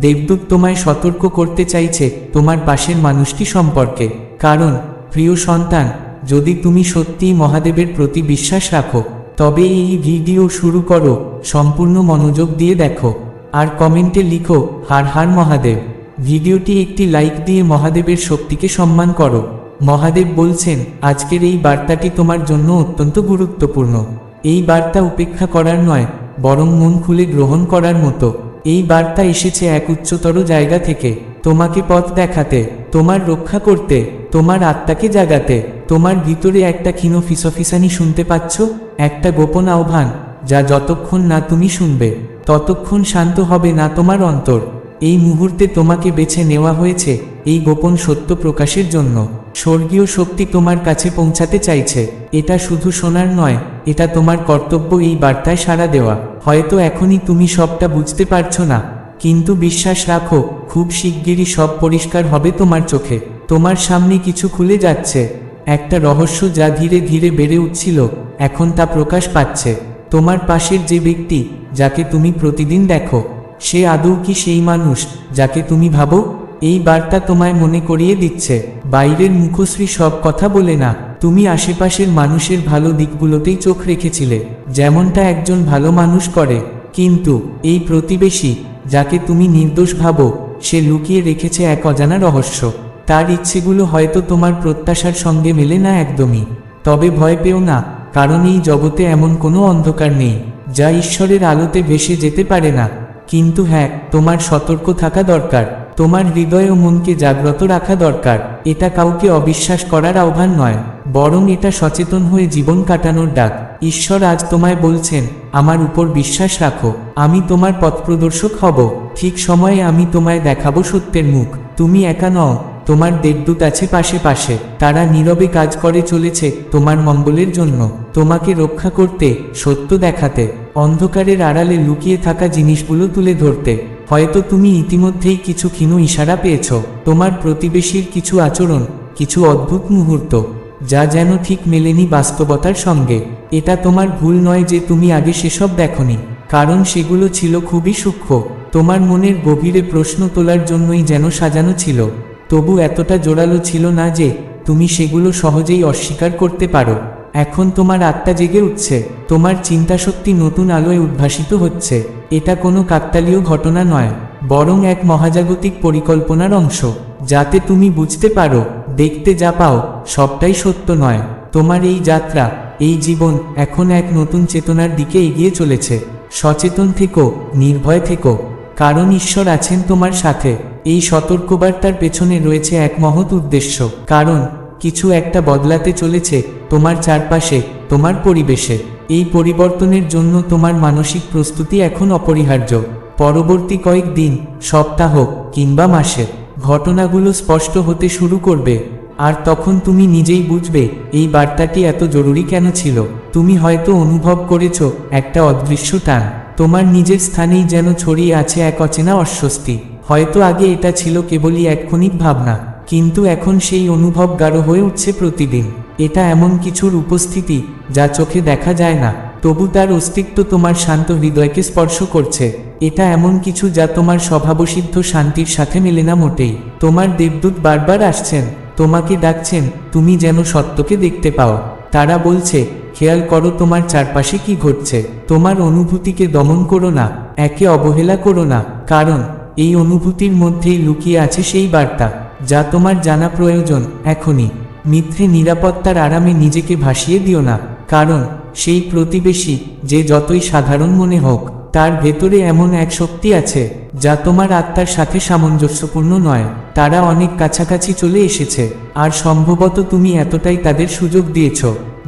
দেবদূত তোমায় সতর্ক করতে চাইছে তোমার পাশের মানুষটি সম্পর্কে। কারণ, প্রিয় সন্তান, যদি তুমি সত্যিই মহাদেবের প্রতি বিশ্বাস রাখো, তবে এই ভিডিও শুরু করো, সম্পূর্ণ মনোযোগ দিয়ে দেখো। আর কমেন্টে লিখো, হার হার মহাদেব। ভিডিওটি একটি লাইক দিয়ে মহাদেবের শক্তিকে সম্মান করো। মহাদেব বলছেন, আজকের এই বার্তাটি তোমার জন্য অত্যন্ত গুরুত্বপূর্ণ। এই বার্তা উপেক্ষা করার নয়, বরং মন খুলে গ্রহণ করার মতো। এই বার্তা এসেছে এক উচ্চতর জায়গা থেকে। তোমাকে পথ দেখাতে, তোমার রক্ষা করতে, তোমার আত্মাকে জাগাতে, তোমার ভিতরে একটা ক্ষীণ ফিসফিসানি শুনতে পাচ্ছ, একটা গোপন আহ্বান, যা যতক্ষণ না তুমি শুনবে, ততক্ষণ শান্ত হবে না তোমার অন্তর। এই মুহূর্তে তোমাকে বেছে নেওয়া হয়েছে এই গোপন সত্য প্রকাশের জন্য। স্বর্গীয় শক্তি তোমার কাছে পৌঁছাতে চাইছে। এটা শুধু শোনার নয়, এটা তোমার কর্তব্য এই বার্তায় সাড়া দেওয়া। হয়তো এখনই তুমি সবটা বুঝতে পারছ না। কিন্তু বিশ্বাস রাখো, খুব শিগগিরই সব পরিষ্কার হবে তোমার চোখে। তোমার সামনে কিছু খুলে যাচ্ছে। একটা রহস্য যা ধীরে ধীরে বেড়ে উঠছিল, এখন তা প্রকাশ পাচ্ছে। তোমার পাশের যে ব্যক্তি, যাকে তুমি প্রতিদিন দেখো। সে আদৌ কি সেই মানুষ যাকে তুমি ভাবো? এই বার্তা তোমায় মনে করিয়ে দিচ্ছে। বাইরের মুখশ্রী সব কথা বলে না। তুমি আশেপাশের মানুষের ভালো দিকগুলোতেই চোখ রেখেছিলে, যেমনটা একজন ভালো মানুষ করে। কিন্তু এই প্রতিবেশী, যাকে তুমি নির্দোষ ভাবো, সে লুকিয়ে রেখেছে এক অজানা রহস্য। তার ইচ্ছেগুলো হয়তো তোমার প্রত্যাশার সঙ্গে মেলে না একদমই। তবে ভয় পেও না, কারণ এই জগতে এমন কোনো অন্ধকার নেই, যা ঈশ্বরের আলোতে ভেসে যেতে পারে না। কিন্তু হ্যাঁ তোমার সতর্ক থাকা দরকার। তোমার হৃদয় ও মনকে জাগ্রত রাখা দরকার। এটা কাউকে অবিশ্বাস করার আহ্বান নয়। বরং এটা সচেতন হয়ে জীবন কাটানোর ডাক। ঈশ্বর আজ তোমায় বলছেন, আমার উপর বিশ্বাস রাখো। আমি তোমার পথ প্রদর্শক হব। ঠিক সময়ে আমি তোমায় দেখাবো সত্যের মুখ। তুমি একা নও। তোমার দেবদূত আছে পাশে পাশে। তারা নীরবে কাজ করে চলেছে তোমার মঙ্গলের জন্য। তোমাকে রক্ষা করতে, সত্য দেখাতে, অন্ধকারের আড়ালে লুকিয়ে থাকা জিনিসগুলো তুলে ধরতে। হয়তো তুমি ইতিমধ্যেই কিছু ক্ষীণ ইশারা পেয়েছ। তোমার প্রতিবেশীর কিছু আচরণ, কিছু অদ্ভুত মুহূর্ত, যা যেন ঠিক মেলেনি বাস্তবতার সঙ্গে। এটা তোমার ভুল নয় যে তুমি আগে সেসব দেখনি, কারণ সেগুলো ছিল খুবই সূক্ষ্ম। তোমার মনের গভীরে প্রশ্ন তোলার জন্যই যেন সাজানো ছিল। তবু এতটা জোরালো ছিল না যে, তুমি সেগুলো সহজেই অস্বীকার করতে পারো। এখন তোমার আত্মা জেগে উঠছে, তোমার চিন্তাশক্তি নতুন আলোয় উদ্ভাসিত হচ্ছে। এটা কোনো কাকতালীয় ঘটনা নয়, বরং এক মহাজাগতিক পরিকল্পনার অংশ, যাতে তুমি বুঝতে পারো, দেখতে যা পাও, সবটাই সত্য নয়। তোমার এই যাত্রা, এই জীবন এখন এক নতুন চেতনার দিকে এগিয়ে চলেছে। সচেতন থেকো, নির্ভয় থেকো। কারণ ঈশ্বর আছেন তোমার সাথে। এই সতর্কবার্তার পেছনে রয়েছে এক মহৎ উদ্দেশ্য। কারণ, কিছু একটা বদলাতে চলেছে তোমার চারপাশে, তোমার পরিবেশে। এই পরিবর্তনের জন্য তোমার মানসিক প্রস্তুতি এখন অপরিহার্য। পরবর্তী কয়েক দিন, সপ্তাহ কিংবা মাসে, ঘটনাগুলো স্পষ্ট হতে শুরু করবে। আর তখন তুমি নিজেই বুঝবে, এই বার্তাটি এত জরুরি কেন ছিল। তুমি হয়তো অনুভব করেছ একটা অদৃশ্য টান। তোমার নিজের স্থানেই যেন ছড়িয়ে আছে এক অচেনা অস্বস্তি। হয়তো আগে এটা ছিল কেবলই এক ক্ষণিক ভাবনা, কিন্তু এখন সেই অনুভব গাঢ় হয়ে উঠছে প্রতিদিন। এটা এমন কিছুর উপস্থিতি, যা চোখে দেখা যায় না। তবু তার অস্তিত্ব তোমার শান্ত হৃদয়কে স্পর্শ করছে। এটা এমন কিছু যা তোমার স্বভাবসিদ্ধ শান্তির সাথে মেলে না মোটেই। তোমার দেবদূত বারবার আসছেন, তোমাকে ডাকছেন, তুমি যেন সত্যকে দেখতে পাও। তারা বলছে খেয়াল করো তোমার চারপাশে কি ঘটছে। তোমার অনুভূতিকে দমন করো না, একে অবহেলা করো না, কারণ এই অনুভূতির মধ্যেই লুকিয়ে আছে সেই বার্তা, যা তোমার জানা প্রয়োজন, এখনই। মিথ্যে নিরাপত্তার আরামে নিজেকে ভাসিয়ে দিও না, কারণ সেই প্রতিবেশী, যে যতই সাধারণ মনে হোক, তার ভেতরে এমন এক শক্তি আছে, যা তোমার আত্মার সাথে সামঞ্জস্যপূর্ণ নয়। তারা অনেক কাছাকাছি চলে এসেছে, আর সম্ভবত তুমি এতটাই তাদের সুযোগ দিয়েছ।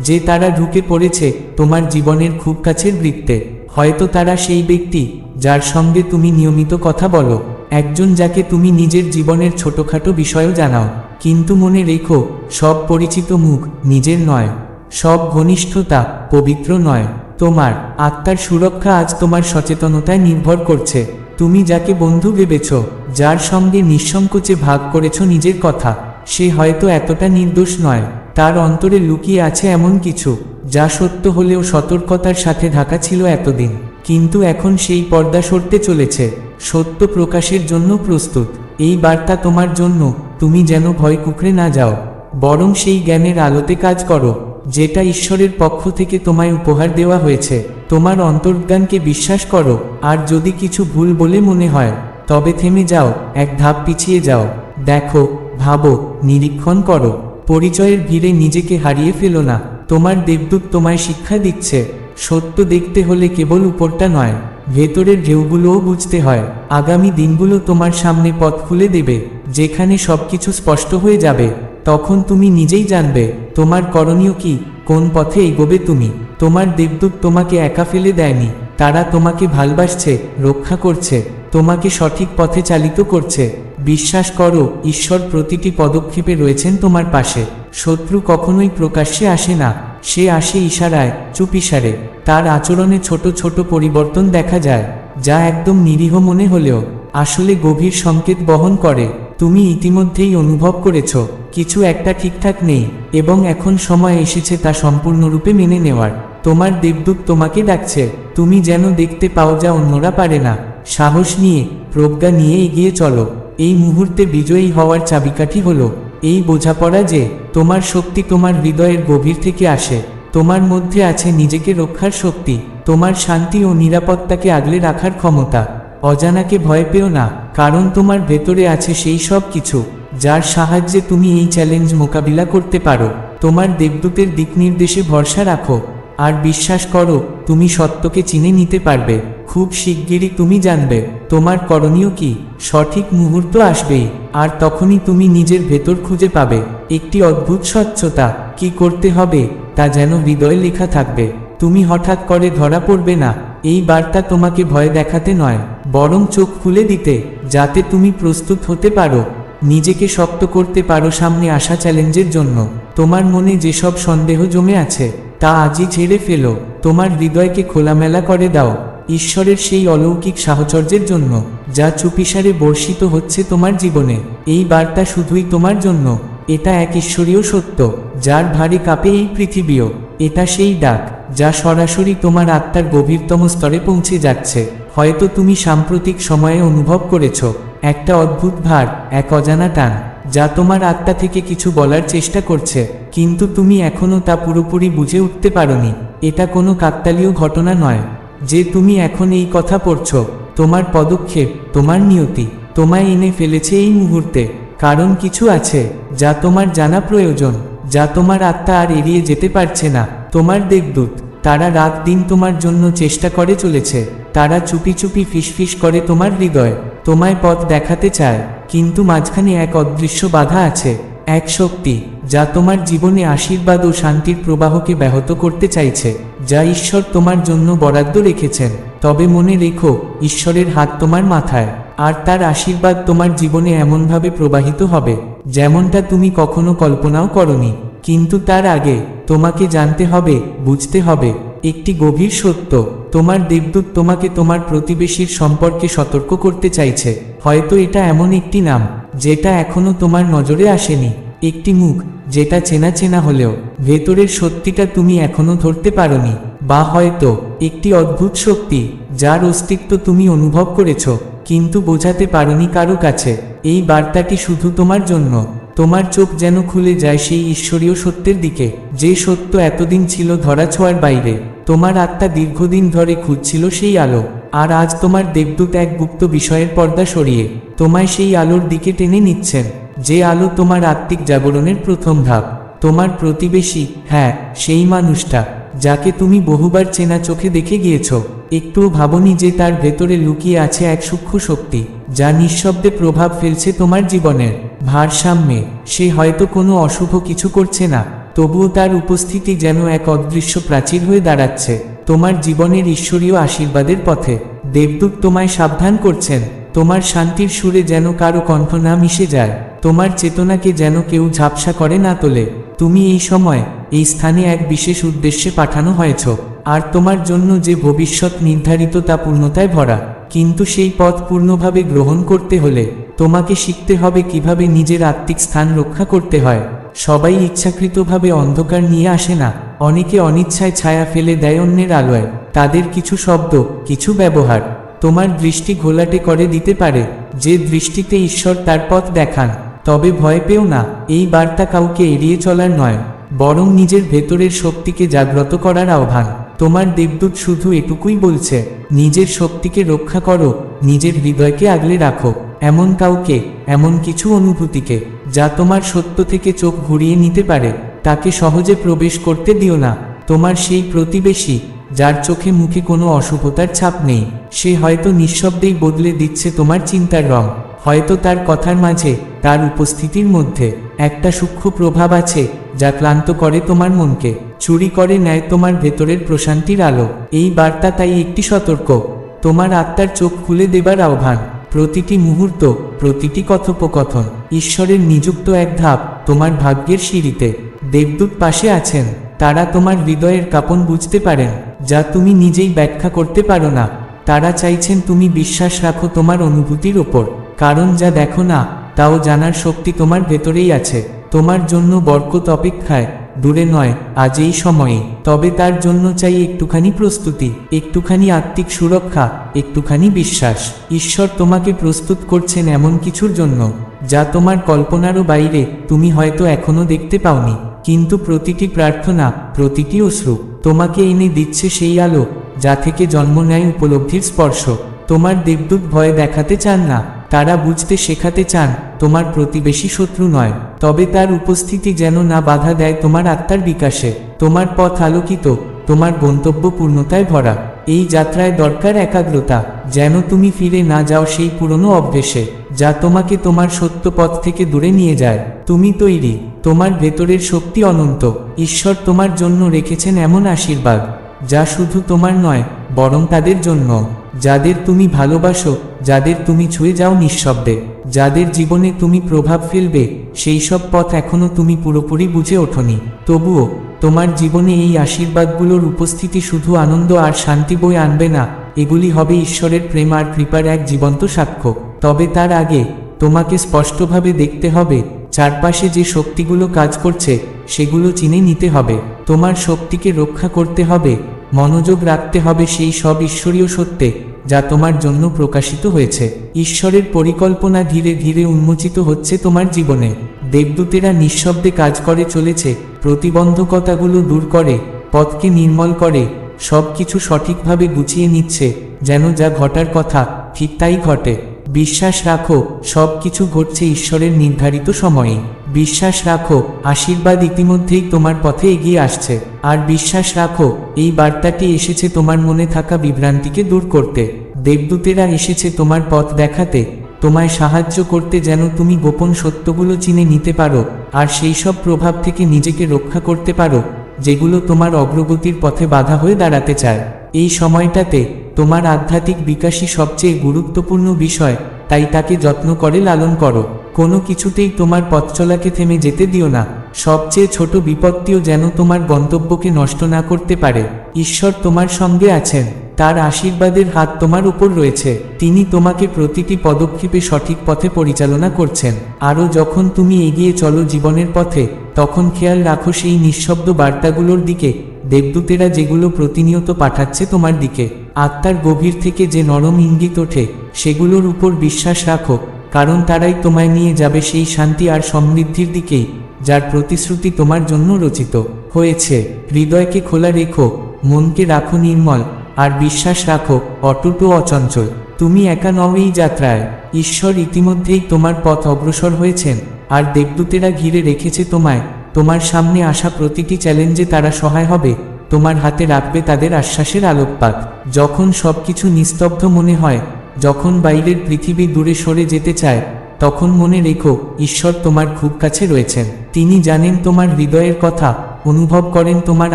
যে তারা ঢুকে পড়েছে তোমার জীবনের খুব কাছের বৃত্তে। হয়তো তারা সেই ব্যক্তি যার সঙ্গে তুমি নিয়মিত কথা বলো। একজন যাকে তুমি নিজের জীবনের ছোটখাটো বিষয়ও জানাও। কিন্তু মনে রেখো, সব পরিচিত মুখ নিজের নয়। সব ঘনিষ্ঠতা পবিত্র নয়। তোমার আত্মার সুরক্ষা আজ তোমার সচেতনতায় নির্ভর করছে। তুমি যাকে বন্ধু ভেবেছ, যার সঙ্গে নিঃসংকোচে ভাগ করেছ নিজের কথা, সে হয়তো এতটা নির্দোষ নয়। তার অন্তরে লুকিয়ে আছে এমন কিছু, যা সত্য হলেও সতর্কতার সাথে ঢাকা ছিল এতদিন। কিন্তু এখন সেই পর্দা সরতে চলেছে। সত্য প্রকাশের জন্য প্রস্তুত। এই বার্তা তোমার জন্য, তুমি যেন ভয় কুকড়ে না যাও। বরং সেই জ্ঞানের আলোতে কাজ করো, যেটা ঈশ্বরের পক্ষ থেকে তোমায় উপহার দেওয়া হয়েছে। তোমার অন্তর্জ্ঞানকে বিশ্বাস করো, আর যদি কিছু ভুল বলে মনে হয়, তবে থেমে যাও, এক ধাপ পিছিয়ে যাও। দেখো, ভাবো, নিরীক্ষণ করো। পরিচয়ের ভিড়ে নিজেকে হারিয়ে ফেলো না। তোমার দেবদূত তোমায় শিক্ষা দিচ্ছে। সত্য দেখতে হলে কেবল উপরটা নয়, ভেতরের ঢেউগুলোও বুঝতে হয়। আগামী দিনগুলো তোমার সামনে পথ খুলে দেবে, যেখানে সবকিছু স্পষ্ট হয়ে যাবে। তখন তুমি নিজেই জানবে, তোমার করণীয় কি, কোন পথে এগোবে তুমি। তোমার দেবদূত তোমাকে একা ফেলে দেয়নি, তারা তোমাকে ভালবাসছে, রক্ষা করছে, তোমাকে সঠিক পথে চালিত করছে। বিশ্বাস করো, ঈশ্বর প্রতিটি পদক্ষেপে রয়েছেন তোমার পাশে। শত্রু কখনোই প্রকাশ্যে আসে না, সে আসে ইশারায়, চুপ ইশারে। তার আচরণে ছোট ছোট পরিবর্তন দেখা যায়, যা একদম নিরীহ মনে হলেও, আসলে গভীর সংকেত বহন করে। তুমি ইতিমধ্যেই অনুভব করেছ, কিছু একটা ঠিকঠাক নেই, এবং এখন সময় এসেছে তা সম্পূর্ণরূপে মেনে নেওয়ার। তোমার দেবদূত তোমাকে ডাকছে, তুমি যেন দেখতে পাও যা অন্যরা পারে না। সাহস নিয়ে, প্রজ্ঞা নিয়ে এগিয়ে চলো। এই মুহূর্তে বিজয়ী হওয়ার চাবিকাঠি হলো এই বোঝাপড়া যে তোমার শক্তি তোমার হৃদয়ের গভীর থেকে আসে। তোমার মধ্যে আছে নিজেকে রক্ষার শক্তি, তোমার শান্তি ও নিরাপত্তাকে আগলে রাখার ক্ষমতা। অজানাকে ভয় পেও না, কারণ তোমার ভেতরে আছে সেই সব কিছু, যার সাহায্যে তুমি এই চ্যালেঞ্জ মোকাবিলা করতে পারো। তোমার দেবদূতের দিক নির্দেশে ভরসা রাখো, আর বিশ্বাস করো, তুমি সত্যকে চিনে নিতে পারবে। খুব শিগগিরই তুমি জানবে, তোমার করণীয় কি? সঠিক মুহূর্ত আসবেই আর তখনই তুমি নিজের ভেতর খুঁজে পাবে, একটি অদ্ভুত স্বচ্ছতা, কি করতে হবে, তা যেন হৃদয়ে লেখা থাকবে। তুমি হঠাৎ করে ধরা পড়বে না, এই বার্তা তোমাকে ভয় দেখাতে নয়, বরং চোখ খুলে দিতে, যাতে তুমি প্রস্তুত হতে পারো, নিজেকে শক্ত করতে পারো সামনে আসা চ্যালেঞ্জের জন্য। তোমার মনে যেসব সন্দেহ জমে আছে, তা আজই ছেড়ে ফেলো, তোমার হৃদয়কে খোলামেলা করে দাও। ঈশ্বরের সেই অলৌকিক সাহচর্যের জন্য, যা চুপিসারে বর্ষিত হচ্ছে তোমার জীবনে। এই বার্তা শুধুই তোমার জন্য। এটা এক ঈশ্বরীয় সত্য, যার ভারে কাঁপে এই পৃথিবীও। এটা সেই ডাক, যা সরাসরি তোমার আত্মার গভীরতম স্তরে পৌঁছে যাচ্ছে। হয়তো তুমি সাম্প্রতিক সময়ে অনুভব করেছ, একটা অদ্ভুত ভার, এক অজানা টান, যা তোমার আত্মা থেকে কিছু বলার চেষ্টা করছে, কিন্তু তুমি এখনও তা পুরোপুরি বুঝে উঠতে পারোনি। এটা কোনো কাকতালীয় ঘটনা নয়। যে তুমি এখন এই কথা পড়ছ, তোমার পদক্ষেপ, তোমার নিয়তি, তোমায় এনে ফেলেছে এই মুহূর্তে, কারণ কিছু আছে, যা তোমার জানা প্রয়োজন, যা তোমার আত্মা আর এড়িয়ে যেতে পারছে না। তোমার দেবদূত তারা রাত দিন তোমার জন্য চেষ্টা করে চলেছে, তারা চুপি চুপি ফিসফিস করে তোমার হৃদয়, তোমায় পথ দেখাতে চায়, কিন্তু মাঝখানে এক অদৃশ্য বাধা আছে, এক শক্তি, যা তোমার জীবনে আশীর্বাদ ও শান্তির প্রবাহকে ব্যাহত করতে চাইছে। যা ঈশ্বর তোমার জন্য বরাদ্দ রেখেছেন, তবে মনে রেখো, ঈশ্বরের হাত তোমার মাথায়, আর তার আশীর্বাদ তোমার জীবনে এমনভাবে প্রবাহিত হবে, যেমনটা তুমি কখনো কল্পনাও করনি। কিন্তু তার আগে, তোমাকে জানতে হবে, বুঝতে হবে, একটি গভীর সত্য, তোমার দেবদূত তোমাকে তোমার প্রতিবেশীর সম্পর্কে সতর্ক করতে চাইছে। হয়তো এটা এমন একটি নাম, যেটা এখনও তোমার নজরে আসেনি। একটি মুখ যেটা চেনা চেনা হলেও ভেতরের সত্যিটা তুমি এখনও ধরতে পারোনি। বা হয়তো একটি অদ্ভুত শক্তি যার অস্তিত্ব তুমি অনুভব করেছ, কিন্তু বোঝাতে পারোনি কারও কাছে। এই বার্তাটি শুধু তোমার জন্য। তোমার চোখ যেন খুলে যায় সেই ঈশ্বরীয় সত্যের দিকে। যে সত্য এতদিন ছিল ধরাছোঁয়ার বাইরে, তোমার আত্মা দীর্ঘদিন ধরে খুঁজছিল সেই আলো। আর আজ তোমার দেবদূত এক গুপ্ত বিষয়ের পর্দা সরিয়ে তোমায় সেই আলোর দিকে টেনে নিচ্ছেন। যে আলো তোমার আত্মিক জাগরণের প্রথম ধাপ, তোমার প্রতিবেশী হ্যাঁ সেই মানুষটা, যাকে তুমি বহুবার চেনা চোখে দেখে গিয়েছ, একটুও ভাবনি যে তার ভেতরে লুকিয়ে আছে এক সূক্ষ্ম শক্তি, যা নিঃশব্দে প্রভাব ফেলছে তোমার জীবনের ভারসাম্যে, সে হয়তো কোনো অশুভ কিছু করছে না, তবুও তার উপস্থিতি যেন এক অদৃশ্য প্রাচীর হয়ে দাঁড়াচ্ছে, তোমার জীবনের ঈশ্বরীয় আশীর্বাদের পথে, দেবদূত তোমায় সাবধান করছেন। তোমার শান্তির সুরে যেন কারও কণ্ঠ না মিশে যায়, তোমার চেতনাকে যেন কেউ ঝাপসা করে না তোলে। তুমি এই সময় এই স্থানে এক বিশেষ উদ্দেশ্যে পাঠানো হয়েছ, আর তোমার জন্য যে ভবিষ্যৎ নির্ধারিত তা পূর্ণতায় ভরা। কিন্তু সেই পথ পূর্ণভাবে গ্রহণ করতে হলে তোমাকে শিখতে হবে কীভাবে নিজের আত্মিক স্থান রক্ষা করতে হয়। সবাই ইচ্ছাকৃতভাবে অন্ধকার নিয়ে আসে না, অনেকে অনিচ্ছায় ছায়া ফেলে দেয় অন্যের আলোয়। তাদের কিছু শব্দ, কিছু ব্যবহার তোমার দৃষ্টি ঘোলাটে করে দিতে পারে, যে দৃষ্টিতে ঈশ্বর তার পথ দেখান। তবে ভয় পেও না, এই বার্তা কাউকে এড়িয়ে চলার নয়, বরং নিজের ভেতরের শক্তিকে জাগ্রত করার আহ্বান। তোমার দেবদূত শুধু এটুকুই বলছে, নিজের শক্তিকে রক্ষা করো, নিজের হৃদয়কে আগলে রাখো, এমন কাউকে, এমন কিছু অনুভূতিকে, যা তোমার সত্য থেকে চোখ ঘুরিয়ে নিতে পারে। তাকে সহজে প্রবেশ করতে দিও না, তোমার সেই প্রতিবেশী যার চোখে মুখে কোনো অশুভতার ছাপ নেই। সে হয়তো নিঃশব্দেই বদলে দিচ্ছে তোমার চিন্তার রং। হয়তো তার কথার মাঝে, তার উপস্থিতির মধ্যে একটা সূক্ষ্ম প্রভাব আছে, যা ক্লান্ত করে তোমার মনকে, চুরি করে নেয় তোমার ভেতরের প্রশান্তির আলো। এই বার্তা তাই একটি সতর্ক। তোমার আত্মার চোখ খুলে দেবার আহ্বান। প্রতিটি মুহূর্ত, প্রতিটি কথোপকথন, ঈশ্বরের নিযুক্ত এক ধাপ তোমার ভাগ্যের সিঁড়িতে। দেবদূত পাশে আছেন, তারা তোমার হৃদয়ের কাপন বুঝতে পারেন। যা তুমি নিজেই ব্যাখ্যা করতে পারো না। তারা চাইছেন তুমি বিশ্বাস রাখো তোমার অনুভূতির ওপর। কারণ যা দেখো না, তাও জানার শক্তি তোমার ভেতরেই আছে। তোমার জন্য বরকত অপেক্ষায়, দূরে নয়, আজ এই সময়ে। তবে তার জন্য চাই একটুখানি প্রস্তুতি, একটুখানি আত্মিক সুরক্ষা, একটুখানি বিশ্বাস। ঈশ্বর তোমাকে প্রস্তুত করছেন এমন কিছুর জন্য, যা তোমার কল্পনারও বাইরে, তুমি হয়তো এখনও দেখতে পাওনি। কিন্তু প্রতিটি প্রার্থনা, প্রতিটি অশ্রু তোমাকে এনে দিচ্ছে সেই আলো, যা থেকে জন্ম নেয় উপলব্ধির স্পর্শ। তোমার দেবদূত ভয় দেখাতে চান না, তারা বুঝতে শেখাতে চান, তোমার প্রতিবেশী শত্রু নয়। তবে তার উপস্থিতি যেন না বাধা দেয় তোমার আত্মার বিকাশে। তোমার পথ আলোকিত, তোমার গন্তব্য পূর্ণতায় ভরা। এই যাত্রায় দরকার একাগ্রতা, যেন তুমি ফিরে না যাও সেই পুরনো অভ্যেসে। যা তোমাকে তোমার সত্য পথ থেকে দূরে নিয়ে যায়। তুমি তৈরি, তোমার ভেতরের শক্তি অনন্ত। ঈশ্বর তোমার জন্য রেখেছেন এমন আশীর্বাদ, যা শুধু তোমার নয়, বরং তাদের জন্য। যাদের তুমি ভালোবাসো, যাদের তুমি ছুঁয়ে যাও নিঃশব্দে। যাদের জীবনে তুমি প্রভাব ফেলবে, সেই সব পথ এখনও তুমি পুরোপুরি বুঝে ওঠনি। তবুও, তোমার জীবনে এই আশীর্বাদগুলোর উপস্থিতি শুধু আনন্দ আর শান্তি বই আনবে না, এগুলি হবে ঈশ্বরের প্রেম আর কৃপার এক জীবন্ত সাক্ষ্য। তবে তার আগে তোমাকে স্পষ্টভাবে দেখতে হবে, চারপাশে যে শক্তিগুলো কাজ করছে, সেগুলো চিনে নিতে হবে। তোমার শক্তিকে রক্ষা করতে হবে, মনোযোগ রাখতে হবে সেই সব ঈশ্বরীয় সত্যে, যা তোমার জন্য প্রকাশিত হয়েছে। ঈশ্বরের পরিকল্পনা ধীরে ধীরে উন্মোচিত হচ্ছে তোমার জীবনে। দেবদূতেরা নিঃশব্দে কাজ করে চলেছে, প্রতিবন্ধকতাগুলো দূর করে, পথকে নির্মল করে সব কিছু সঠিকভাবে গুছিয়ে নিচ্ছে, যেন যা ঘটার কথা, ঠিক তাই ঘটে। বিশ্বাস রাখো সব কিছু ঘটছে ঈশ্বরের নির্ধারিত সময়ে। বিশ্বাস রাখো, আশীর্বাদ ইতিমধ্যেই তোমার পথে এগিয়ে আসছে। আর বিশ্বাস রাখো, এই বার্তাটি এসেছে তোমার মনে থাকা বিভ্রান্তিকে দূর করতে। দেবদূতেরা এসেছে তোমার পথ দেখাতে। তোমায় সাহায্য করতে যেন তুমি গোপন সত্যগুলো চিনে নিতে পারো, আর সেই সব প্রভাব থেকে নিজেকে রক্ষা করতে পারো, যেগুলো তোমার অগ্রগতির পথে বাধা হয়ে দাঁড়াতে চায়। এই সময়টাতে তোমার আধ্যাত্মিক বিকাশই সবচেয়ে গুরুত্বপূর্ণ বিষয়, তাই তাকে যত্ন করে লালন করো। কোনো কিছুতেই তোমার পথচলাকে থেমে যেতে দিও না। সবচেয়ে ছোট বিপত্তিও যেন তোমার গন্তব্যকে নষ্ট না করতে পারে। ঈশ্বর তোমার সঙ্গে আছেন, তার আশীর্বাদের হাত তোমার উপর রয়েছে। তিনি তোমাকে প্রতিটি পদক্ষেপে সঠিক পথে পরিচালনা করছেন। আরও যখন তুমি এগিয়ে চলো জীবনের পথে, তখন খেয়াল রাখো সেই নিঃশব্দ বার্তাগুলোর দিকে। দেবদূতেরা যেগুলো প্রতিনিয়ত পাঠাচ্ছে তোমার দিকে, আত্মার গভীর থেকে যে নরম ইঙ্গিত ওঠে, সেগুলোর উপর বিশ্বাস রাখো, কারণ তারাই তোমায় নিয়ে যাবে সেই শান্তি আর সমৃদ্ধির দিকেই, যার প্রতিশ্রুতি তোমার জন্য রচিত। হয়েছে, হৃদয়কে খোলা রেখো, মনকে রাখো নির্মল, আর বিশ্বাস রাখো, অটুট অচঞ্চল। তুমি একা নও এই যাত্রায়, ঈশ্বর ইতিমধ্যেই তোমার পথ অগ্রসর হয়েছেন, আর দেবদূতেরা ঘিরে রেখেছে তোমায় তোমার সামনে আসা প্রতিটি চ্যালেঞ্জে তারা সহায় হবে, তোমার হাতে রাখবে তাদের আশ্বাসের আলোকপাত। যখন সবকিছু নিস্তব্ধ মনে হয়, যখন বাইরের পৃথিবী দূরে সরে যেতে চায়, তখন মনে রেখো, ঈশ্বর তোমার খুব কাছে রয়েছেন। তিনি জানেন তোমার হৃদয়ের কথা, অনুভব করেন তোমার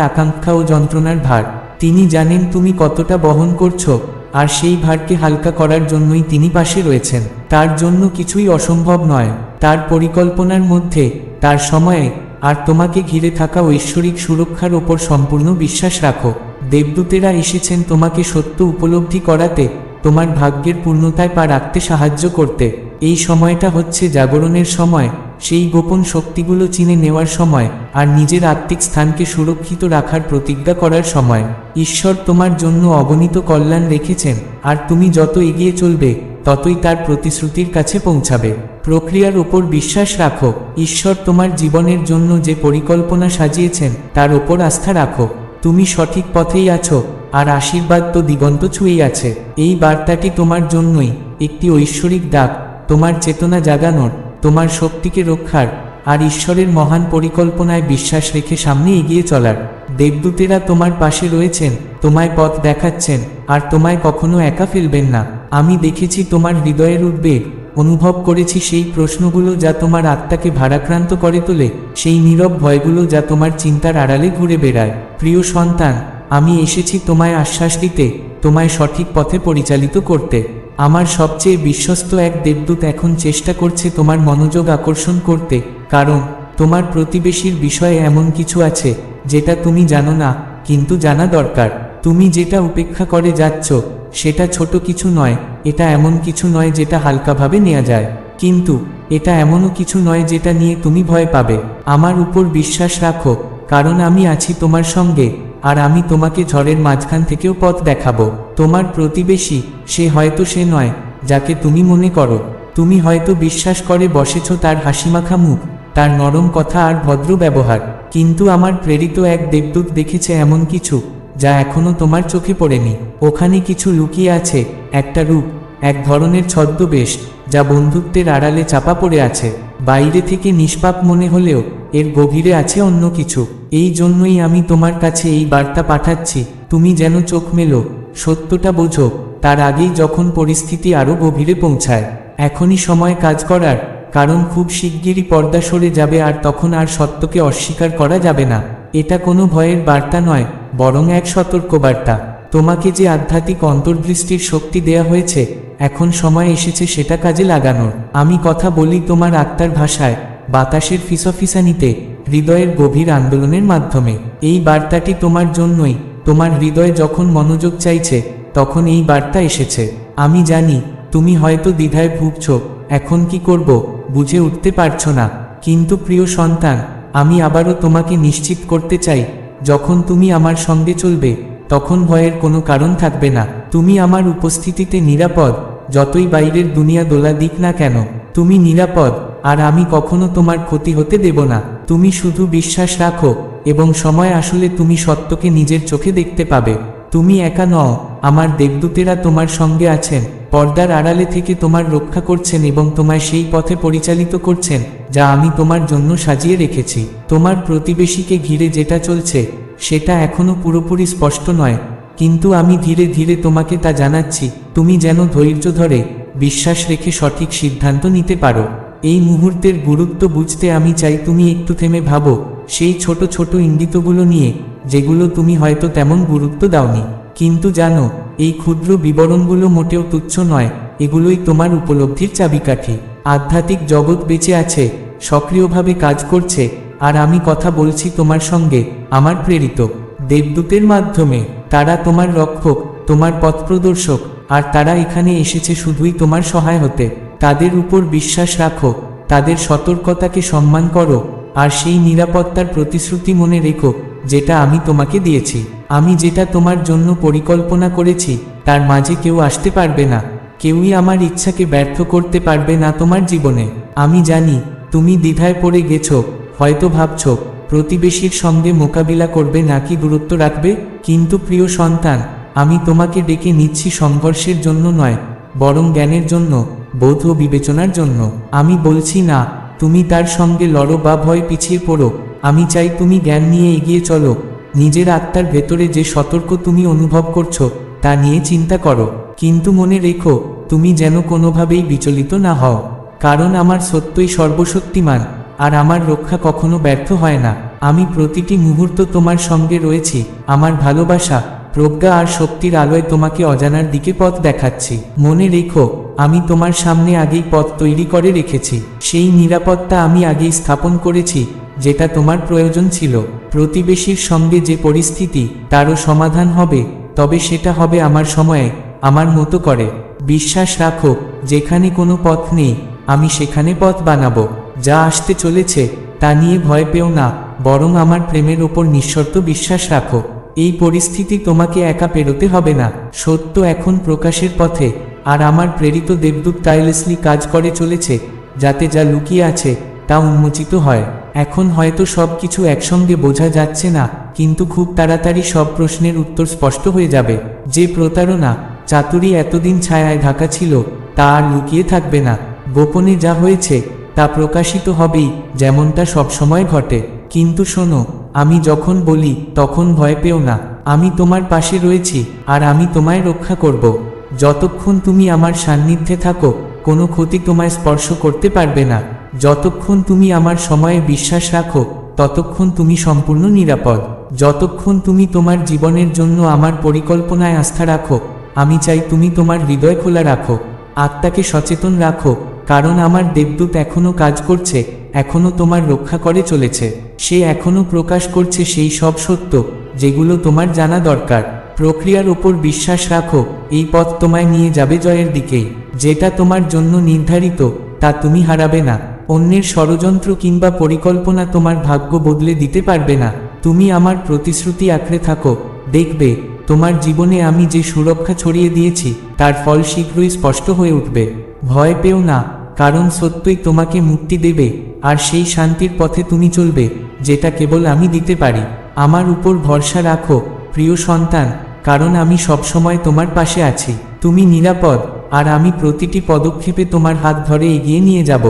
আকাঙ্ক্ষা ও যন্ত্রণার ভার। তিনি জানেন তুমি কতটা বহন করছ, আর সেই ভারকে হালকা করার জন্যই তিনি পাশে রয়েছেন। তার জন্য কিছুই অসম্ভব নয়। তার পরিকল্পনার মধ্যে, তার সময়ে আর তোমাকে ঘিরে থাকা ঐশ্বরিক সুরক্ষার ওপর সম্পূর্ণ বিশ্বাস রাখো। দেবদূতেরা এসেছেন তোমাকে সত্য উপলব্ধি করাতে, তোমার ভাগ্যের পূর্ণতায় পা রাখতে সাহায্য করতে। এই সময়টা হচ্ছে জাগরণের সময়, সেই গোপন শক্তিগুলো চিনে নেওয়ার সময়, আর নিজের আত্মিক স্থানকে সুরক্ষিত রাখার প্রতিজ্ঞা করার সময়। ঈশ্বর তোমার জন্য অগণিত কল্যাণ রেখেছেন, আর তুমি যত এগিয়ে চলবে ততই তার প্রতিশ্রুতির কাছে পৌঁছাবে। প্রক্রিয়ার ওপর বিশ্বাস রাখো। ঈশ্বর তোমার জীবনের জন্য যে পরিকল্পনা সাজিয়েছেন, তার ওপর আস্থা রাখো। তুমি সঠিক পথেই আছো, আর আশীর্বাদ তো দিগন্ত ছুঁয়েই আছে। এই বার্তাটি তোমার জন্যই একটি ঐশ্বরিক ডাক, তোমার চেতনা জাগানোর, তোমার শক্তিকে রক্ষার, আর ঈশ্বরের মহান পরিকল্পনায় বিশ্বাস রেখে সামনে এগিয়ে চলার। দেবদূতেরা তোমার পাশে রয়েছেন, তোমায় পথ দেখাচ্ছেন, আর তোমায় কখনো একা ফেলবেন না। আমি দেখেছি তোমার হৃদয়ের উদ্বেগ, অনুভব করেছি সেই প্রশ্নগুলো যা তোমার আত্মাকে ভারাক্রান্ত করে তোলে, সেই নীরব ভয়গুলো যা তোমার চিন্তার আড়ালে ঘুরে বেড়ায়। প্রিয় সন্তান, আমি এসেছি তোমায় আশ্বাস দিতে, তোমায় সঠিক পথে পরিচালিত করতে। আমার সবচেয়ে বিশ্বস্ত এক দেবদূত এখন চেষ্টা করছে তোমার মনোযোগ আকর্ষণ করতে, কারণ তোমার প্রতিবেশীর বিষয়ে এমন কিছু আছে, যেটা তুমি জানো না, কিন্তু জানা দরকার। তুমি যেটা উপেক্ষা করে যাচ্ছ সেটা ছোট কিছু নয়, এটা এমন কিছু নয় যেটা হালকাভাবে নেওয়া যায়। কিন্তু, এটা এমনও কিছু নয় যেটা নিয়ে তুমি ভয় পাবে। আমার উপর বিশ্বাস রাখো, কারণ আমি আছি তোমার সঙ্গে, আর আমি তোমাকে ঝড়ের মাঝখান থেকেও পথ দেখাবো। তোমার প্রতিবেশী, সে হয়তো সে নয়, যাকে তুমি মনে করো। তুমি হয়তো বিশ্বাস করে বসেছ তার হাসিমাখা মুখ, তার নরম কথা আর ভদ্র ব্যবহার। কিন্তু আমার প্রেরিত এক দেবদূত দেখেছে এমন কিছু যা এখনও তোমার চোখে পড়েনি। ওখানে কিছু লুকিয়ে আছে, একটা রূপ, এক ধরনের ছদ্মবেশ, যা বন্ধুত্বের আড়ালে চাপা পড়ে আছে। বাইরে থেকে নিষ্পাপ মনে হলেও, এর গভীরে আছে অন্য কিছু। এই জন্যই আমি তোমার কাছে এই বার্তা পাঠাচ্ছি, তুমি যেন চোখ মেলো, সত্যটা বোঝো, তার আগেই যখন পরিস্থিতি আরও গভীরে পৌঁছায়। এখনই সময় কাজ করার, কারণ খুব শিগগিরই পর্দা সরে যাবে আর তখন আর সত্যকে অস্বীকার করা যাবে না। এটা কোনো ভয়ের বার্তা নয় বরং এক সতর্ক বার্তা তোমাকে যে আধ্যাত্মিক অন্তর্দৃষ্টির শক্তি দেয়া হয়েছে, এখন সময় এসেছে সেটা কাজে লাগানোর। আমি কথা বলি তোমার আত্মার ভাষায়, বাতাসের ফিসফিসানিতে, হৃদয়ের গভীর আন্দোলনের মাধ্যমে। এই বার্তাটি তোমার জন্যই, তোমার হৃদয় যখন মনোযোগ চাইছে, তখন এই বার্তা এসেছে। আমি জানি, তুমি হয়তো দ্বিধায় ভুগছ, এখন কি করব, বুঝে উঠতে পারছ না। কিন্তু প্রিয় সন্তান, আমি আবারও তোমাকে নিশ্চিত করতে চাই যখন তুমি আমার সঙ্গে চলবে, তখন ভয়ের কোনো কারণ থাকবে না। তুমি আমার উপস্থিতিতে নিরাপদ, যতই বাইরের দুনিয়া দোলা দিক না কেন, তুমি নিরাপদ, আর আমি কখনো তোমার ক্ষতি হতে দেব না। তুমি শুধু বিশ্বাস রাখো, এবং সময় আসলে তুমি সত্যকে নিজের চোখে দেখতে পাবে। তুমি একা নও, আমার দেবদূতেরা তোমার সঙ্গে আছেন, পর্দার আড়ালে থেকে তোমার রক্ষা করছেন এবং তোমায় সেই পথে পরিচালিত করছেন, যা আমি তোমার জন্য সাজিয়ে রেখেছি। তোমার প্রতিবেশীকে ঘিরে যেটা চলছে, সেটা এখনও পুরোপুরি স্পষ্ট নয়, কিন্তু আমি ধীরে ধীরে তোমাকে তা জানাচ্ছি, তুমি যেন ধৈর্য ধরে, বিশ্বাস রেখে সঠিক সিদ্ধান্ত নিতে পারো। এই মুহূর্তের গুরুত্ব বুঝতে আমি চাই তুমি একটু থেমে ভাবো, সেই ছোট ছোট ইঙ্গিতগুলো নিয়ে যেগুলো তুমি হয়তো তেমন গুরুত্ব দাওনি। কিন্তু জানো, এই ক্ষুদ্র বিবরণগুলো মোটেও তুচ্ছ নয়, এগুলোই তোমার উপলব্ধির চাবিকাঠি। আধ্যাত্মিক জগৎ বেঁচে আছে, সক্রিয়ভাবে কাজ করছে, আর আমি কথা বলছি তোমার সঙ্গে, আমার প্রেরিত। দেবদূতের মাধ্যমে, তারা তোমার রক্ষক, তোমার পথপ্রদর্শক, আর তারা এখানে এসেছে শুধুই তোমার সহায় হতে তাদের উপর বিশ্বাস রাখো, তাদের সতর্কতাকে সম্মান করো, আর সেই নিরাপত্তার প্রতিশ্রুতি মনে রেখো যেটা আমি তোমাকে দিয়েছি। আমি যেটা তোমার জন্য পরিকল্পনা করেছি, তার মাঝে কেউ আসতে পারবে না। কেউই আমার ইচ্ছাকে ব্যর্থ করতে পারবে না তোমার জীবনে। আমি জানি, তুমি দ্বিধায় পড়ে গেছো, হয়তো ভাবছ, প্রতিবেশীর সঙ্গে মোকাবিলা করবে নাকি দূরত্ব রাখবে? কিন্তু প্রিয় সন্তান, আমি তোমাকে ডেকে নিচ্ছি সংঘর্ষের জন্য নয়, বরং জ্ঞানের জন্য, বোধ ও বিবেচনার জন্য। আমি বলছি না, তুমি তার সঙ্গে লড়ো বা ভয় পিছিয়ে পড়ো আমি চাই তুমি জ্ঞান নিয়ে এগিয়ে চলো। নিজের আত্মার ভেতরে যে সতর্ক তুমি অনুভব করছ, তা নিয়ে চিন্তা করো। কিন্তু মনে রেখো, তুমি যেন কোনোভাবেই বিচলিত না হও। কারণ আমার সত্যই সর্বশক্তিমান, আর আমার রক্ষা কখনো ব্যর্থ হয় না। আমি প্রতিটি মুহূর্ত তোমার সঙ্গে রয়েছি, আমার ভালোবাসা প্রজ্ঞা আর শক্তির আলোয় তোমাকে অজানার দিকে পথ দেখাচ্ছি। মনে রেখো, আমি তোমার সামনে আগেই পথ তৈরি করে রেখেছি। সেই নিরাপত্তা আমি আগেই স্থাপন করেছি, যেটা তোমার প্রয়োজন ছিল। প্রতিবেশীর সঙ্গে যে পরিস্থিতি, তারও সমাধান হবে, তবে সেটা হবে আমার সময়ে, আমার মতো করে। বিশ্বাস রাখো, যেখানে কোনো পথ নেই, আমি সেখানে পথ বানাবো। যা আসতে চলেছে, তা নিয়ে ভয় পেও না, বরং আমার প্রেমের ওপর নিঃশর্ত বিশ্বাস রাখো। এই পরিস্থিতি তোমাকে একা পেরোতে হবে না। সত্য এখন প্রকাশের পথে, আর আমার প্রেরিত দেবদূত টাইলেসলি কাজ করে চলেছে, যাতে যা লুকিয়ে আছে, তা উন্মোচিত হয়। এখন হয়তো সব কিছু একসঙ্গে বোঝা যাচ্ছে না, কিন্তু খুব তাড়াতাড়ি সব প্রশ্নের উত্তর স্পষ্ট হয়ে যাবে। যে প্রতারণা, চাতুরি এতদিন ছায়ায় ঢাকা ছিল, তা আর লুকিয়ে থাকবে না। গোপনে যা হয়েছে, তা প্রকাশিত হবেই, যেমনটা সবসময় ঘটে। কিন্তু শোনো, আমি যখন বলি, তখন ভয় পেও না, আমি তোমার পাশে রয়েছি, আর আমি তোমায় রক্ষা করব। যতক্ষণ তুমি আমার সান্নিধ্যে থাকো, কোনো ক্ষতি তোমায় স্পর্শ করতে পারবে না। যতক্ষণ তুমি আমার সময়ে বিশ্বাস রাখো, ততক্ষণ তুমি সম্পূর্ণ নিরাপদ। যতক্ষণ তুমি তোমার জীবনের জন্য আমার পরিকল্পনায় আস্থা রাখো, আমি চাই তুমি তোমার হৃদয় খোলা রাখো। আত্মাকে সচেতন রাখো কারণ আমার দেবদূত এখনও কাজ করছে, এখনও তোমার রক্ষা করে চলেছে। সে এখনও প্রকাশ করছে সেই সব সত্য, যেগুলো তোমার জানা দরকার। প্রক্রিয়ার ওপর বিশ্বাস রাখো, এই পথ তোমায় নিয়ে যাবে জয়ের দিকেই। যেটা তোমার জন্য নির্ধারিত, তা তুমি হারাবে না। অন্যের ষড়যন্ত্র কিংবা পরিকল্পনা তোমার ভাগ্য বদলে দিতে পারবে না। তুমি আমার প্রতিশ্রুতি আঁকড়ে থাকো। দেখবে, তোমার জীবনে আমি যে সুরক্ষা ছড়িয়ে দিয়েছি, তার ফল শীঘ্রই স্পষ্ট হয়ে উঠবে। ভয় পেও না কারণ সত্যই তোমাকে মুক্তি দেবে, আর সেই শান্তির পথে তুমি চলবে, যেটা কেবল আমি দিতে পারি। আমার উপর ভরসা রাখো, প্রিয় সন্তান, কারণ আমি সবসময় তোমার পাশে আছি। তুমি নিরাপদ, আর আমি প্রতিটি পদক্ষেপে তোমার হাত ধরে এগিয়ে নিয়ে যাব।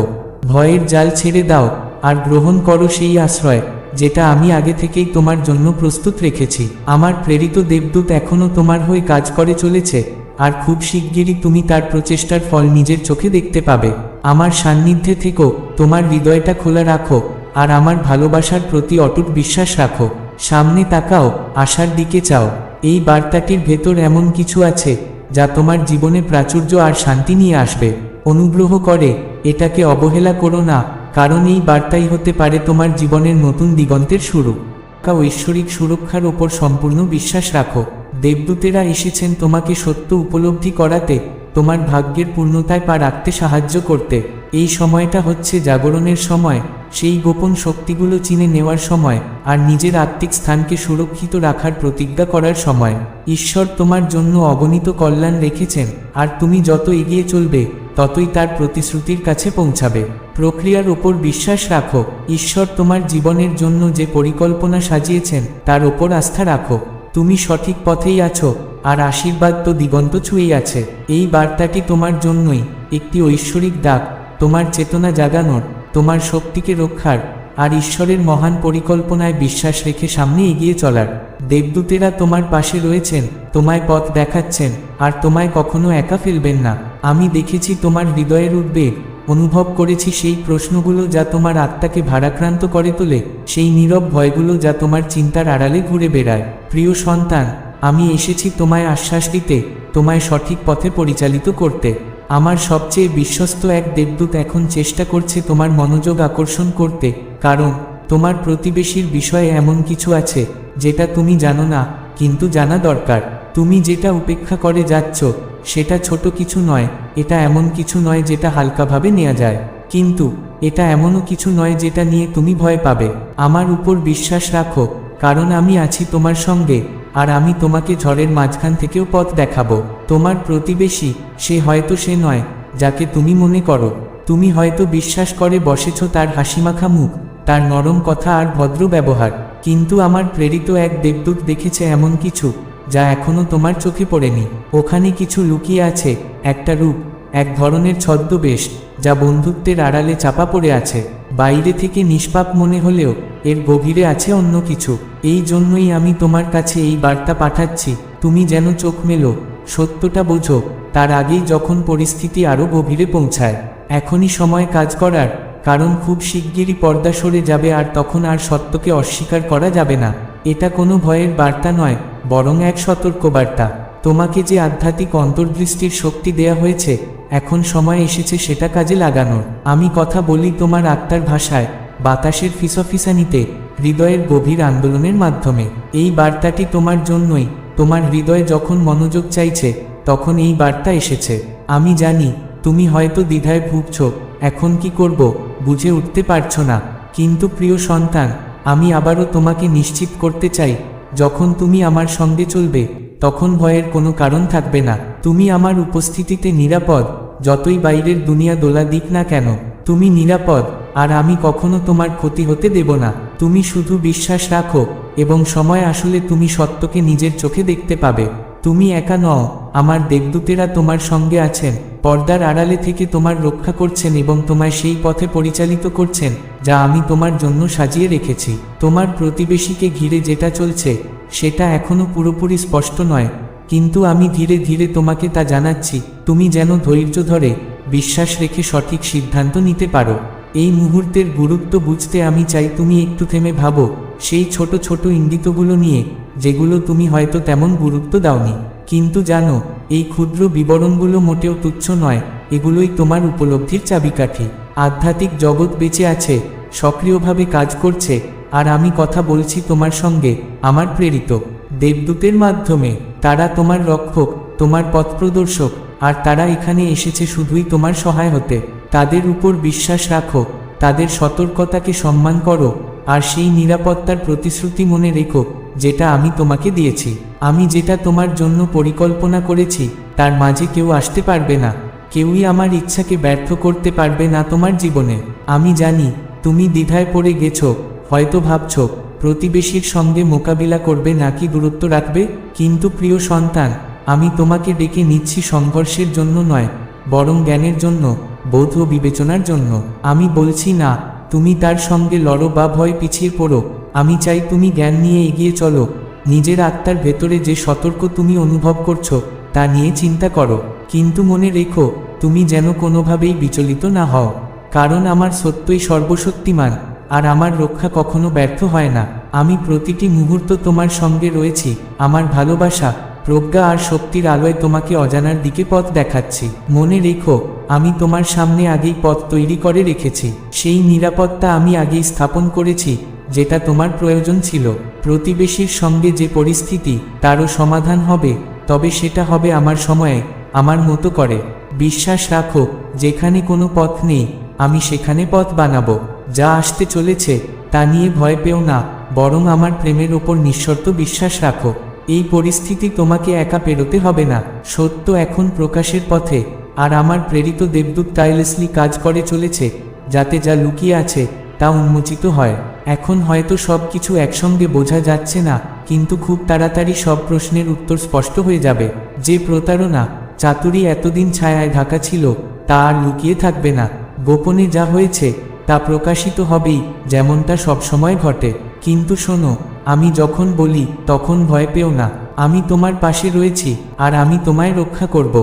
ভয়ের জাল ছেড়ে দাও, আর গ্রহণ করো সেই আশ্রয়, যেটা আমি আগে থেকেই তোমার জন্য প্রস্তুত রেখেছি। আমার প্রেরিত দেবদূত এখনও তোমার হয়ে কাজ করে চলেছে, আর খুব শিগগিরই তুমি তার প্রচেষ্টার ফল নিজের চোখে দেখতে পাবে। আমার সান্নিধ্যে থেকো, তোমার হৃদয়টা খোলা রাখো, আর আমার ভালোবাসার প্রতি অটুট বিশ্বাস রাখো। সামনে তাকাও, আশার দিকে চাও। এই বার্তাটির ভেতর এমন কিছু আছে, যা তোমার জীবনে প্রাচুর্য আর শান্তি নিয়ে আসবে। অনুগ্রহ করে, এটাকে অবহেলা করো না, কারণ এই বার্তাই হতে পারে তোমার জীবনের নতুন দিগন্তের শুরু। কা ঐশ্বরিক সুরক্ষার ওপর সম্পূর্ণ বিশ্বাস রাখো। দেবদূতেরা এসেছেন তোমাকে সত্য উপলব্ধি করাতে তোমার ভাগ্যের পূর্ণতায় পা রাখতে সাহায্য করতে। এই সময়টা হচ্ছে জাগরণের সময়, সেই গোপন শক্তিগুলো চিনে নেওয়ার সময়, আর নিজের আত্মিক স্থানকে সুরক্ষিত রাখার প্রতিজ্ঞা করার সময়। ঈশ্বর তোমার জন্য অগণিত কল্যাণ রেখেছেন, আর তুমি যত এগিয়ে চলবে, ততই তার প্রতিশ্রুতির কাছে পৌঁছাবে। প্রক্রিয়ার ওপর বিশ্বাস রাখো, ঈশ্বর তোমার জীবনের জন্য যে পরিকল্পনা সাজিয়েছেন, তার ওপর আস্থা রাখো। তুমি সঠিক পথেই আছো, আর আশীর্বাদ তো দিগন্ত ছুঁয়েই আছে। এই বার্তাটি তোমার জন্যই একটি ঐশ্বরিক ডাক, তোমার চেতনা জাগানোর, তোমার শক্তিকে রক্ষার, আর ঈশ্বরের মহান পরিকল্পনায় বিশ্বাস রেখে সামনে এগিয়ে চলার। দেবদূতেরা তোমার পাশে রয়েছেন, তোমায় পথ দেখাচ্ছেন, আর তোমায় কখনো একা ফেলবেন না। আমি দেখেছি তোমার হৃদয়ের উদ্বেগ অনুভব করেছি সেই প্রশ্নগুলো যা তোমার আত্মাকে ভারাক্রান্ত করে তোলে, সেই নীরব ভয়গুলো যা তোমার চিন্তার আড়ালে ঘুরে বেড়ায়। প্রিয় সন্তান, আমি এসেছি তোমায় আশ্বাস দিতে, তোমায় সঠিক পথে পরিচালিত করতে। আমার সবচেয়ে বিশ্বস্ত এক দেবদূত এখন চেষ্টা করছে তোমার মনোযোগ আকর্ষণ করতে, কারণ তোমার প্রতিবেশীর বিষয়ে এমন কিছু আছে, যেটা তুমি জানো না, কিন্তু জানা দরকার। তুমি যেটা উপেক্ষা করে যাচ্ছ সেটা ছোট কিছু নয়, এটা এমন কিছু নয় যেটা হালকাভাবে নেওয়া যায়। কিন্তু, এটা এমনও কিছু নয় যেটা নিয়ে তুমি ভয় পাবে। আমার উপর বিশ্বাস রাখো, কারণ আমি আছি তোমার সঙ্গে, আর আমি তোমাকে ঝড়ের মাঝখান থেকেও পথ দেখাবো। তোমার প্রতিবেশী, সে হয়তো সে নয়, যাকে তুমি মনে করো। তুমি হয়তো বিশ্বাস করে বসেছ তার হাসিমাখা মুখ, তার নরম কথা আর ভদ্র ব্যবহার। কিন্তু আমার প্রেরিত এক দেবদূত দেখেছে এমন কিছু যা এখনও তোমার চোখে পড়েনি। ওখানে কিছু লুকিয়ে আছে, একটা রূপ, এক ধরনের ছদ্মবেশ, যা বন্ধুত্বের আড়ালে চাপা পড়ে আছে। বাইরে থেকে নিষ্পাপ মনে হলেও, এর গভীরে আছে অন্য কিছু। এই জন্যই আমি তোমার কাছে এই বার্তা পাঠাচ্ছি, তুমি যেন চোখ মেলো, সত্যটা বোঝো, তার আগেই যখন পরিস্থিতি আরও গভীরে পৌঁছায়। এখনই সময় কাজ করার, কারণ খুব শিগগিরই পর্দা সরে যাবে আর তখন আর সত্যকে অস্বীকার করা যাবে না। এটা কোনো ভয়ের বার্তা নয় বরং এক সতর্ক বার্তা তোমাকে যে আধ্যাত্মিক অন্তর্দৃষ্টির শক্তি দেয়া হয়েছে, এখন সময় এসেছে সেটা কাজে লাগানোর। আমি কথা বলি তোমার আত্মার ভাষায়, বাতাসের ফিসফিসানিতে, হৃদয়ের গভীর আন্দোলনের মাধ্যমে। এই বার্তাটি তোমার জন্যই, তোমার হৃদয় যখন মনোযোগ চাইছে, তখন এই বার্তা এসেছে। আমি জানি, তুমি হয়তো দ্বিধায় ভুগছ, এখন কি করব, বুঝে উঠতে পারছ না। কিন্তু প্রিয় সন্তান, আমি আবারও তোমাকে নিশ্চিত করতে চাই যখন তুমি আমার সঙ্গে চলবে, তখন ভয়ের কোনো কারণ থাকবে না। তুমি আমার উপস্থিতিতে নিরাপদ, যতই বাইরের দুনিয়া দোলা দিক না কেন, তুমি নিরাপদ, আর আমি কখনো তোমার ক্ষতি হতে দেব না। তুমি শুধু বিশ্বাস রাখো, এবং সময় আসলে তুমি সত্যকে নিজের চোখে দেখতে পাবে। তুমি একা নও, আমার দেবদূতেরা তোমার সঙ্গে আছেন। পর্দার আড়ালে থেকে তোমার রক্ষা করছেন এবং তোমায় সেই পথে পরিচালিত করছেন, যা আমি তোমার জন্য সাজিয়ে রেখেছি। তোমার প্রতিবেশীকে ঘিরে যেটা চলছে, সেটা এখনও পুরোপুরি স্পষ্ট নয়। কিন্তু আমি ধীরে ধীরে তোমাকে তা জানাচ্ছি, তুমি যেন ধৈর্য ধরে, বিশ্বাস রেখে সঠিক সিদ্ধান্ত নিতে পারো। এই মুহূর্তের গুরুত্ব বুঝতে আমি চাই তুমি একটু থেমে ভাবো। সেই ছোট ছোট ইঙ্গিতগুলো নিয়ে যেগুলো তুমি হয়তো তেমন গুরুত্ব দাওনি। কিন্তু জানো, এই ক্ষুদ্র বিবরণগুলো মোটেও তুচ্ছ নয়, এগুলোই তোমার উপলব্ধির চাবিকাঠি। আধ্যাত্মিক জগৎ বেঁচে আছে, সক্রিয়ভাবে কাজ করছে, আর আমি কথা বলছি তোমার সঙ্গে, আমার প্রেরিত। দেবদূতের মাধ্যমে, তারা তোমার রক্ষক, তোমার পথপ্রদর্শক, আর তারা এখানে এসেছে শুধুই তোমার সহায় হতে। তাদের উপর বিশ্বাস রাখো, তাদের সতর্কতাকে সম্মান করো, আর সেই নিরাপত্তার প্রতিশ্রুতি মনে রেখো যেটা আমি তোমাকে দিয়েছি। আমি যেটা তোমার জন্য পরিকল্পনা করেছি, তার মাঝে কেউ আসতে পারবে না। কেউই আমার ইচ্ছাকে ব্যর্থ করতে পারবে না তোমার জীবনে। আমি জানি, তুমি দ্বিধায় পড়ে গেছো, হয়তো ভাবছ, প্রতিবেশীর সঙ্গে মোকাবিলা করবে নাকি দূরত্ব রাখবে? কিন্তু প্রিয় সন্তান, আমি তোমাকে ডেকে নিচ্ছি সংঘর্ষের জন্য নয়, বরং জ্ঞানের জন্য, বোধ ও বিবেচনার জন্য। আমি বলছি না, তুমি তার সঙ্গে লড়ো বা ভয় পিছিয়ে পড়ো আমি চাই তুমি জ্ঞান নিয়ে এগিয়ে চলো। নিজের আত্মার ভেতরে যে সতর্ক তুমি অনুভব করছ, তা নিয়ে চিন্তা করো। কিন্তু মনে রেখো, তুমি যেন কোনোভাবেই বিচলিত না হও। কারণ আমার সত্যই সর্বশক্তিমান, আর আমার রক্ষা কখনো ব্যর্থ হয় না। আমি প্রতিটি মুহূর্ত তোমার সঙ্গে রয়েছি, আমার ভালোবাসা, প্রজ্ঞা আর শক্তির আলোয় তোমাকে অজানার দিকে পথ দেখাচ্ছি। মনে রেখো, আমি তোমার সামনে আগেই পথ তৈরি করে রেখেছি। সেই নিরাপত্তা আমি আগেই স্থাপন করেছি যেটা তোমার প্রয়োজন ছিল। প্রতিবেশীর সঙ্গে যে পরিস্থিতি, তারও সমাধান হবে, তবে সেটা হবে আমার সময়ে, আমার মতো করে। বিশ্বাস রাখো, যেখানে কোনো পথ নেই, আমি সেখানে পথ বানাবো। যা আসতে চলেছে, তা নিয়ে ভয় পেও না, বরং আমার প্রেমের ওপর নিঃশর্ত বিশ্বাস রাখো। এই পরিস্থিতি তোমাকে একা পেরোতে হবে না, সত্য এখন প্রকাশের পথে। আর আমার প্রেরিত দেবদূত টাইলেসলি কাজ করে চলেছে, যাতে যা লুকিয়ে আছে, তা উন্মোচিত হয়। এখন হয়তো সব কিছু একসঙ্গে বোঝা যাচ্ছে না, কিন্তু খুব তাড়াতাড়ি সব প্রশ্নের উত্তর স্পষ্ট হয়ে যাবে। যে প্রতারণা, চাতুরি এতদিন ছায়ায় ঢাকা ছিল, তা আর লুকিয়ে থাকবে না। গোপনে যা হয়েছে, তা প্রকাশিত হবেই, যেমনটা সবসময় ঘটে। কিন্তু শোনো, আমি যখন বলি, তখন ভয় পেও না। আমি তোমার পাশে রয়েছি, আর আমি তোমায় রক্ষা করব।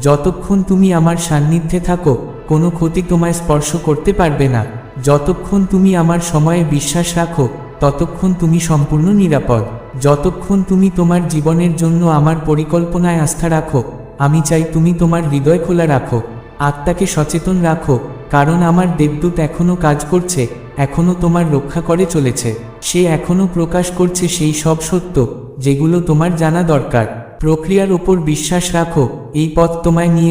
যতক্ষণ তুমি আমার সান্নিধ্যে থাকো, কোনো ক্ষতি তোমায় স্পর্শ করতে পারবে না। যতক্ষণ তুমি আমার সময়ে বিশ্বাস রাখো, ততক্ষণ তুমি সম্পূর্ণ নিরাপদ। যতক্ষণ তুমি তোমার জীবনের জন্য আমার পরিকল্পনায় আস্থা রাখো, আমি চাই তুমি তোমার হৃদয় খোলা রাখো, আত্মাকে সচেতন রাখো, কারণ আমার দেবদূত এখনও কাজ করছে এখনও তোমার রক্ষা করে চলেছে, সে এখনও প্রকাশ করছে সেই সব সত্য, যেগুলো তোমার জানা দরকার। প্রক্রিয়ার ওপর বিশ্বাস রাখো, এই পথ তোমায় নিয়ে